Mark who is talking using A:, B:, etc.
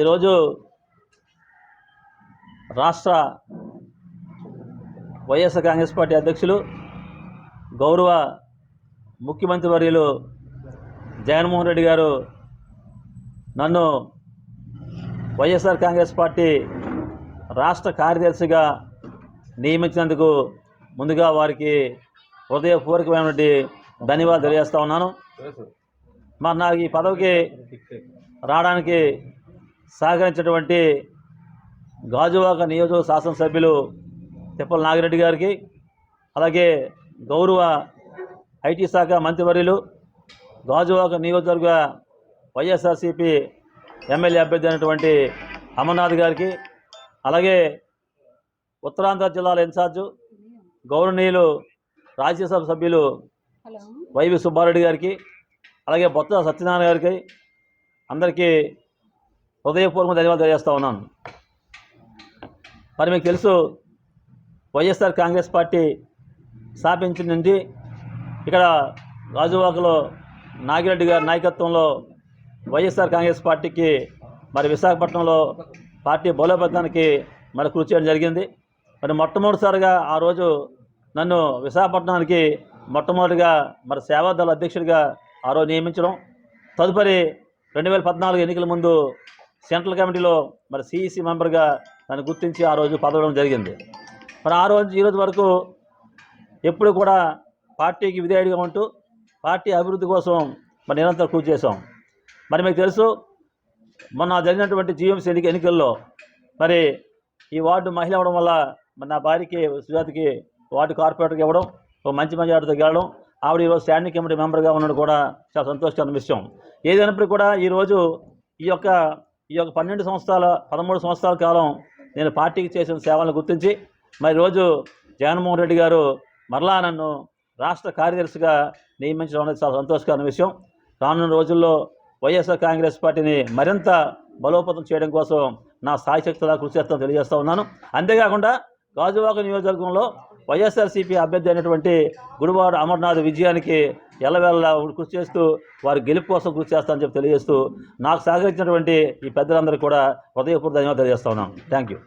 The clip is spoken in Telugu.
A: ఈరోజు రాష్ట్ర వైఎస్ఆర్ కాంగ్రెస్ పార్టీ అధ్యక్షులు గౌరవ ముఖ్యమంత్రి వర్యులు జగన్మోహన్ రెడ్డి గారు నన్ను వైఎస్ఆర్ కాంగ్రెస్ పార్టీ రాష్ట్ర కార్యదర్శిగా నియమించినందుకు ముందుగా వారికి హృదయపూర్వకమైనటువంటి ధన్యవాదాలు తెలియజేస్తా ఉన్నాను. మరి నాకు ఈ పదవికి రావడానికి సహకరించినటువంటి గాజువాక నియోజక శాసనసభ్యులు తిప్పల నాగిరెడ్డి గారికి అలాగే గౌరవ ఐటీ శాఖ మంత్రివర్యులు గాజువాక నియోజకవర్గ వైఎస్ఆర్సీపీ ఎమ్మెల్యే అభ్యర్థి అయినటువంటి అమర్నాథ్ గారికి అలాగే ఉత్తరాంధ్ర జిల్లాల ఇన్ఛార్జు గౌరవనీయులు రాజ్యసభ సభ్యులు వైవి సుబ్బారెడ్డి గారికి అలాగే బొత్త సత్యనారాయణ గారికి అందరికీ హృదయపూర్వక ధన్యవాదాలు తెలియజేస్తా ఉన్నాను. మరి మీకు తెలుసు వైఎస్ఆర్ కాంగ్రెస్ పార్టీ స్థాపించిన నుండి ఇక్కడ రాజువాకలో నాగిరెడ్డి గారి నాయకత్వంలో వైఎస్ఆర్ కాంగ్రెస్ పార్టీకి మరి విశాఖపట్నంలో పార్టీ బలోపేతానికి మరి కృషి చేయడం జరిగింది. మరి మొట్టమొదటిసారిగా ఆ రోజు నన్ను విశాఖపట్నానికి మొట్టమొదటిగా మరి సేవాదళ అధ్యక్షుడిగా ఆ రోజు నియమించడం. తదుపరి రెండు వేల పద్నాలుగు ఎన్నికల ముందు సెంట్రల్ కమిటీలో మరి సిఈసి మెంబర్గా దాన్ని గుర్తించి ఆ రోజు పదవడం జరిగింది. మరి ఆ రోజు ఈ రోజు వరకు ఎప్పుడు కూడా పార్టీకి విధేయుడిగా ఉంటూ పార్టీ అభివృద్ధి కోసం మరి నిరంతరం కృషి చేసాం మరి మీకు తెలుసు మొన్న జరిగినటువంటి జీఎంసీ ఎన్నిక ఎన్నికల్లో మరి ఈ వార్డు మహిళ అవ్వడం వల్ల మరి నా భార్యకి సుజాతకి వార్డు కార్పొరేటర్కి ఇవ్వడం ఒక మంచి మంచి ఆటతో గెలవడం ఆవిడ ఈరోజు స్టాండింగ్ కమిటీ మెంబర్గా ఉండడం కూడా చాలా సంతోషకరమైన విషయం. ఏదైనప్పటికీ కూడా ఈరోజు ఈ యొక్క ఈ యొక్క పన్నెండు సంవత్సరాల పదమూడు సంవత్సరాల కాలం నేను పార్టీకి చేసిన సేవలను గుర్తించి మరి రోజు జగన్మోహన్ రెడ్డి గారు మరలా నన్ను రాష్ట్ర కార్యదర్శిగా నియమించడం అనేది చాలా సంతోషకరమైన విషయం. రానున్న రోజుల్లో వైఎస్ఆర్ కాంగ్రెస్ పార్టీని మరింత బలోపేతం చేయడం కోసం నా సాయశక్తిలా కృషి చేస్తాను తెలియజేస్తా ఉన్నాను. అంతేకాకుండా గాజువాక నియోజకవర్గంలో వైఎస్ఆర్సీపీ అభ్యర్థి అయినటువంటి గుడివాడ అమర్నాథ్ విజయానికి ఎల్లవేళలా కృషి చేస్తూ వారి గెలుపు కోసం కృషి చేస్తానని చెప్పి తెలియజేస్తూ నాకు సహకరించినటువంటి ఈ పెద్దలందరికీ కూడా హృదయపూర్వక ధన్యవాదాలు తెలియజేస్తా ఉన్నాను. Thank you